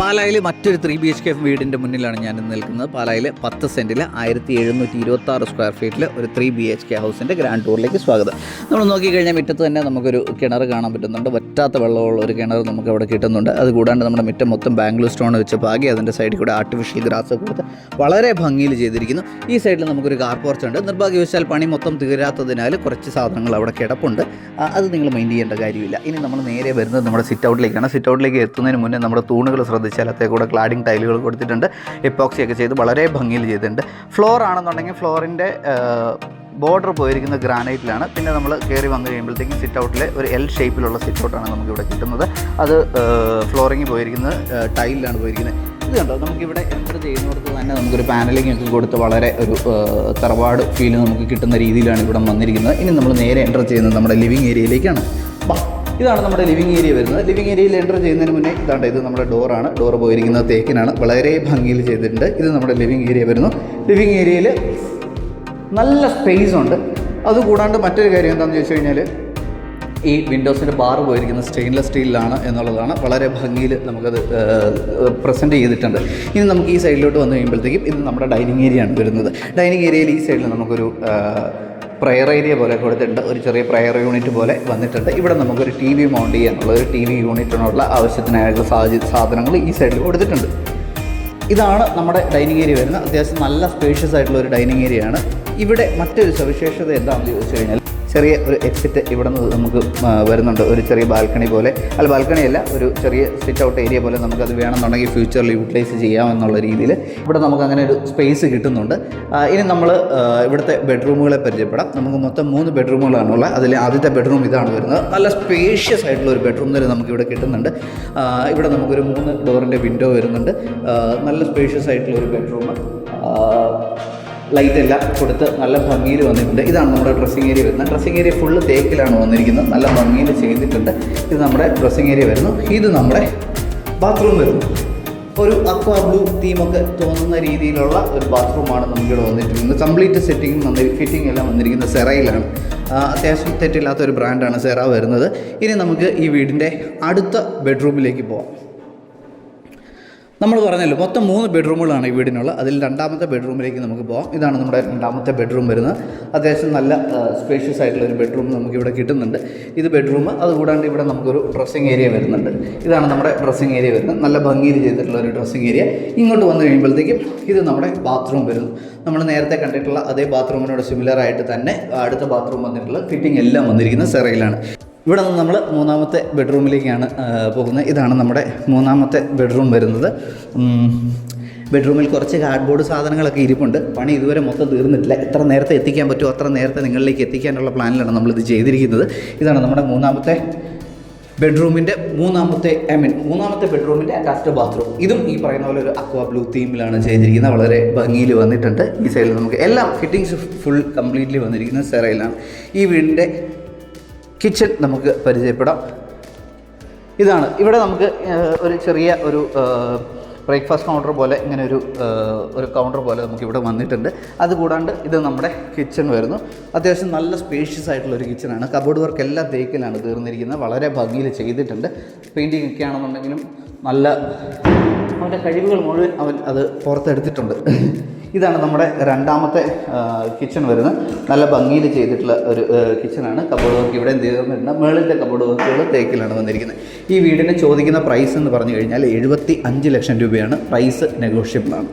പാലായിൽ മറ്റൊരു three B H K വീടിന്റെ മുന്നിലാണ് ഞാൻ നിൽക്കുന്നത്. പാലായിൽ പത്ത് സെന്റിൽ ആയിരത്തി എഴുന്നൂറ്റി ഇരുപത്തി ആറ് സ്ക്വയർ ഫീറ്റിൽ ഒരു ത്രീ ബി എച്ച് കെ ഹൗസിന്റെ ഗ്രാൻഡ് ടൂറിലേക്ക് സ്വാഗതം. നമ്മൾ നോക്കിക്കഴിഞ്ഞാൽ മുറ്റത്ത് തന്നെ നമുക്കൊരു കിണർ കാണാൻ പറ്റുന്നുണ്ട്. വറ്റാത്ത വെള്ളമുള്ള ഒരു കിണർ നമുക്ക് അവിടെ കിട്ടുന്നുണ്ട്. അത് കൂടാണ്ട് നമ്മുടെ മുറ്റം മൊത്തം ബാംഗ്ലൂർ സ്റ്റോൺ വെച്ച് പാകി അതിന്റെ സൈഡിൽ കൂടെ ആർട്ടിഫിഷ്യൽ ഗ്രാസ് കൊടുത്ത് വളരെ ഭംഗിയിൽ ചെയ്തിരിക്കുന്നു. ഈ സൈഡിൽ നമുക്കൊരു കാർ പോർച്ച് ഉണ്ട്. നിർഭാഗ്യവശാൽ പണി മൊത്തം തീരാത്തതിനാൽ കുറച്ച് സാധനങ്ങൾ അവിടെ കിടപ്പുണ്ട്. അത് നിങ്ങൾ മൈൻഡ് ചെയ്യേണ്ട കാര്യമില്ല. ഇനി നമ്മൾ നേരെ വരുന്നത് നമ്മുടെ സിറ്റ് ഔട്ടിലേക്കാണ് സിറ്റ് ഔട്ടിലേക്ക് എത്തുന്നതിന് മുന്നേ നമ്മുടെ തൂണുകൾ ശ്രദ്ധിച്ചാൽ കൂടെ ക്ലാഡിംഗ് ടൈലുകൾ കൊടുത്തിട്ടുണ്ട്. എപ്പോക്സി ഒക്കെ ചെയ്ത് വളരെ ഭംഗിയിൽ ചെയ്തിട്ടുണ്ട്. ഫ്ലോർ ആണെന്നുണ്ടെങ്കിൽ ഫ്ലോറിന്റെ ബോർഡർ പോയിരിക്കുന്ന ഗ്രാനൈറ്റിലാണ് പിന്നെ നമ്മൾ കയറി വന്നു കഴിയുമ്പോഴത്തേക്കും സിറ്റ് ഔട്ടിലെ ഒരു എൽ ഷേപ്പിലുള്ള സിറ്റ് ഔട്ടാണ് നമുക്കിവിടെ കിട്ടുന്നത്. അത് ഫ്ലോറിങ് പോയിരിക്കുന്ന ടൈലിലാണ് പോയിരിക്കുന്നത്. ഇത് കണ്ടോ? നമുക്കിവിടെ എന്റർ ചെയ്യുന്നിടത്ത് തന്നെ നമുക്കൊരു പാനലിംഗ് ഒക്കെ കൊടുത്ത് വളരെ ഒരു തറവാട് ഫീൽ നമുക്ക് കിട്ടുന്ന രീതിയിലാണ് ഇവിടെ വന്നിരിക്കുന്നത്. ഇനി നമ്മൾ നേരെ എന്റർ ചെയ്യുന്നത് നമ്മുടെ ലിവിങ് ഏരിയയിലേക്കാണ് ഇതാണ് നമ്മുടെ ലിവിങ് ഏരിയ വരുന്നത്. ലിവിങ് ഏരിയയിൽ എന്റർ ചെയ്യുന്നതിന് മുന്നേ ഇതാണ്ട് ഇത് നമ്മുടെ ഡോറാണ് ഡോർ പോയിരിക്കുന്നത് തേക്കിനാണ്. വളരെ ഭംഗിയിൽ ചെയ്തിട്ടുണ്ട്. ഇത് നമ്മുടെ ലിവിങ് ഏരിയ വരുന്നു. ലിവിങ് ഏരിയയിൽ നല്ല സ്പേസ് ഉണ്ട്. അതുകൂടാണ്ട് മറ്റൊരു കാര്യം എന്താണെന്ന് ചോദിച്ചു കഴിഞ്ഞാൽ ഈ വിൻഡോസിന്റെ ബാർ പോയിരിക്കുന്ന സ്റ്റെയിൻലെസ് സ്റ്റീലിലാണ് എന്നുള്ളതാണ്. വളരെ ഭംഗിയിൽ നമുക്കത് പ്രസന്റ് ചെയ്തിട്ടുണ്ട്. ഇനി നമുക്ക് ഈ സൈഡിലോട്ട് വന്നു കഴിയുമ്പോഴത്തേക്കും ഇത് നമ്മുടെ ഡൈനിങ് ഏരിയ ആണ് വരുന്നത്. ഡൈനിങ് ഏരിയയിൽ ഈ സൈഡിൽ നമുക്കൊരു പ്രയർ ഏരിയ പോലെ കൊടുത്തിട്ടുണ്ട്. ഒരു ചെറിയ പ്രയർ യൂണിറ്റ് പോലെ വന്നിട്ടുണ്ട്. ഇവിടെ നമുക്കൊരു ടി വി മൗണ്ട് ചെയ്യാനുള്ള ഒരു ടി വി യൂണിറ്റിനുള്ള ആവശ്യത്തിനായിട്ടുള്ള സാഹചര്യ സാധനങ്ങൾ ഈ സൈഡിൽ കൊടുത്തിട്ടുണ്ട്. ഇതാണ് നമ്മുടെ ഡൈനിങ് ഏരിയ വരുന്നത്. അത്യാവശ്യം നല്ല സ്പേഷ്യസ് ആയിട്ടുള്ള ഒരു ഡൈനിങ് ഏരിയയാണ് ഇവിടെ മറ്റൊരു സവിശേഷത എന്താണെന്ന് ചോദിച്ചു കഴിഞ്ഞാൽ ചെറിയ ഒരു എക്സിറ്റ് ഇവിടെ നിന്ന് നമുക്ക് വരുന്നുണ്ട്. ഒരു ചെറിയ ബാൽക്കണി പോലെ. അല്ല ബാൽക്കണി അല്ല ഒരു ചെറിയ സിറ്റ് ഔട്ട് ഏരിയ പോലെ നമുക്കത് വേണമെന്നുണ്ടെങ്കിൽ ഫ്യൂച്ചറിൽ യൂട്ടിലൈസ് ചെയ്യാമെന്നുള്ള രീതിയിൽ ഇവിടെ നമുക്ക് അങ്ങനെ ഒരു സ്പേസ് കിട്ടുന്നുണ്ട്. ഇനി നമ്മൾ ഇവിടുത്തെ ബെഡ്റൂമുകളെ പരിചയപ്പെടാം. നമുക്ക് മൊത്തം മൂന്ന് ബെഡ്റൂമുകളാണുള്ളത് അതിൽ ആദ്യത്തെ ബെഡ്റൂം ഇതാണ് വരുന്നത്. നല്ല സ്പേഷ്യസ് ആയിട്ടുള്ള ഒരു ബെഡ്റൂം തന്നെ നമുക്ക് ഇവിടെ കിട്ടുന്നുണ്ട് ഇവിടെ നമുക്കൊരു മൂന്ന് ഡോറിന്റെ വിൻഡോ വരുന്നുണ്ട്. നല്ല സ്പേഷ്യസ് ആയിട്ടുള്ള ഒരു ബെഡ്റൂം ലൈറ്റ് എല്ലാം കൊടുത്ത് നല്ല ഭംഗിയിൽ വന്നിട്ടുണ്ട്. ഇതാണ് നമ്മുടെ ഡ്രസ്സിങ് ഏരിയ വരുന്നത്. ഡ്രസ്സിങ് ഏരിയ ഫുള്ള് തേക്കിലാണ് വന്നിരിക്കുന്നത്. നല്ല ഭംഗിയിൽ ചെയ്തിട്ടുണ്ട്. ഇത് നമ്മുടെ ഡ്രസ്സിങ് ഏരിയ വരുന്നു. ഇത് നമ്മുടെ ബാത്റൂം വരുന്നു. ഒരു അക്വാ ബ്ലൂ തീമൊക്കെ തോന്നുന്ന രീതിയിലുള്ള ഒരു ബാത്റൂമാണ് നമുക്കിവിടെ വന്നിരിക്കുന്നത്. കംപ്ലീറ്റ് സെറ്റിംഗ് വന്ന് ഫിറ്റിംഗ് എല്ലാം വന്നിരിക്കുന്നത് സെറയിലാണ്. അത്യാവശ്യം തെറ്റില്ലാത്ത ഒരു ബ്രാൻഡാണ് സെറ വരുന്നത്. ഇനി നമുക്ക് ഈ വീടിന്റെ അടുത്ത ബെഡ്റൂമിലേക്ക് പോവാം. നമ്മൾ പറഞ്ഞല്ലോ മൊത്തം മൂന്ന് ബെഡ്റൂമുകളാണ് ഈ വീടിനുള്ള. അതിൽ രണ്ടാമത്തെ ബെഡ്റൂമിലേക്ക് നമുക്ക് പോകാം ഇതാണ് നമ്മുടെ രണ്ടാമത്തെ ബെഡ്റൂം വരുന്നത്. അത്യാവശ്യം നല്ല സ്പേഷ്യസ് ആയിട്ടുള്ള ഒരു ബെഡ്റൂം നമുക്ക് ഇവിടെ കിട്ടുന്നുണ്ട്. ഇത് ബെഡ്റൂം അതുകൂടാണ്ട് ഇവിടെ നമുക്കൊരു ഡ്രസ്സിങ് ഏരിയ വരുന്നുണ്ട്. ഇതാണ് നമ്മുടെ ഡ്രസ്സിങ് ഏരിയ വരുന്നത്. നല്ല ഭംഗിയിൽ ചെയ്തിട്ടുള്ള ഒരു ഡ്രസ്സിങ് ഏരിയ ഇങ്ങോട്ട് വന്നു കഴിയുമ്പോഴത്തേക്കും ഇത് നമ്മുടെ ബാത്റൂം വരുന്നു. നമ്മൾ നേരത്തെ കണ്ടിട്ടുള്ള അതേ ബാത്റൂമിനോട് സിമിലർ ആയിട്ട് തന്നെ അടുത്ത ബാത്റൂം വന്നിട്ടുള്ള ഫിറ്റിംഗ് എല്ലാം വന്നിരിക്കുന്നത് സെറയിലാണ്. ഇവിടെ നിന്ന് നമ്മൾ മൂന്നാമത്തെ ബെഡ്റൂമിലേക്കാണ് പോകുന്നത്. ഇതാണ് നമ്മുടെ മൂന്നാമത്തെ ബെഡ്റൂം വരുന്നത്. ബെഡ്റൂമിൽ കുറച്ച് കാർഡ്ബോർഡ് സാധനങ്ങളൊക്കെ ഇരിപ്പുണ്ട്. പണി ഇതുവരെ മൊത്തം തീർന്നിട്ടില്ല. എത്ര നേരത്തെ എത്തിക്കാൻ പറ്റുമോ അത്ര നേരത്തെ നിങ്ങളിലേക്ക് എത്തിക്കാനുള്ള പ്ലാനിലാണ് നമ്മളിത് ചെയ്തിരിക്കുന്നത്. ഇതാണ് നമ്മുടെ മൂന്നാമത്തെ ബെഡ്റൂമിന്റെ മൂന്നാമത്തെ ഐ മീൻ മൂന്നാമത്തെ ബെഡ്റൂമിന്റെ അറ്റാച്ച്ഡ് ബാത്റൂം ഇതും ഈ പറയുന്ന പോലെ ഒരു അക്വാ ബ്ലൂ തീമിലാണ് ചെയ്തിരിക്കുന്നത്. വളരെ ഭംഗിയിൽ വന്നിട്ടുണ്ട്. ഈ സൈഡിൽ നമുക്ക് എല്ലാം ഫിറ്റിങ്സ് ഫുൾ കംപ്ലീറ്റ്ലി വന്നിരിക്കുന്നത് സെറയിലാണ്. ഈ വീടിന്റെ കിച്ചൺ നമുക്ക് പരിചയപ്പെടാം. ഇതാണ്. ഇവിടെ നമുക്ക് ഒരു ചെറിയ ഒരു ബ്രേക്ക്ഫാസ്റ്റ് കൗണ്ടർ പോലെ ഇങ്ങനെ ഒരു ഒരു കൗണ്ടർ പോലെ നമുക്ക് ഇവിടെ വന്നിട്ടുണ്ട്. അതുകൂടാണ്ട് ഇത് നമ്മുടെ കിച്ചൺ വരുന്നു. അത്യാവശ്യം നല്ല സ്പേഷ്യസ് ആയിട്ടുള്ള ഒരു കിച്ചണാണ് കബോർഡ് വർക്ക് എല്ലാം തേക്കിലാണ് തീർന്നിരിക്കുന്നത്. വളരെ ഭംഗിയിൽ ചെയ്തിട്ടുണ്ട്. പെയിന്റിങ് ഒക്കെ ആണെന്നുണ്ടെങ്കിലും നല്ല അവന്റെ കഴിവുകൾ മുഴുവൻ അവൻ അത് പുറത്തെടുത്തിട്ടുണ്ട്. ഇതാണ് നമ്മുടെ രണ്ടാമത്തെ കിച്ചൺ വരുന്നത്. നല്ല ഭംഗിയിൽ ചെയ്തിട്ടുള്ള ഒരു കിച്ചണാണ് കബോർഡ് വർക്ക് ഇവിടെ തീർന്നിട്ടുണ്ട് മുകളിലത്തെ കബോർഡ് വർക്കുകൾ തേക്കിലാണ് വന്നിരിക്കുന്നത്. ഈ വീടിന് ചോദിക്കുന്ന പ്രൈസ് എന്ന് പറഞ്ഞു കഴിഞ്ഞാൽ എഴുപത്തി ലക്ഷം രൂപയാണ്. പ്രൈസ് നെഗോഷ്യബിൾ ആണ്.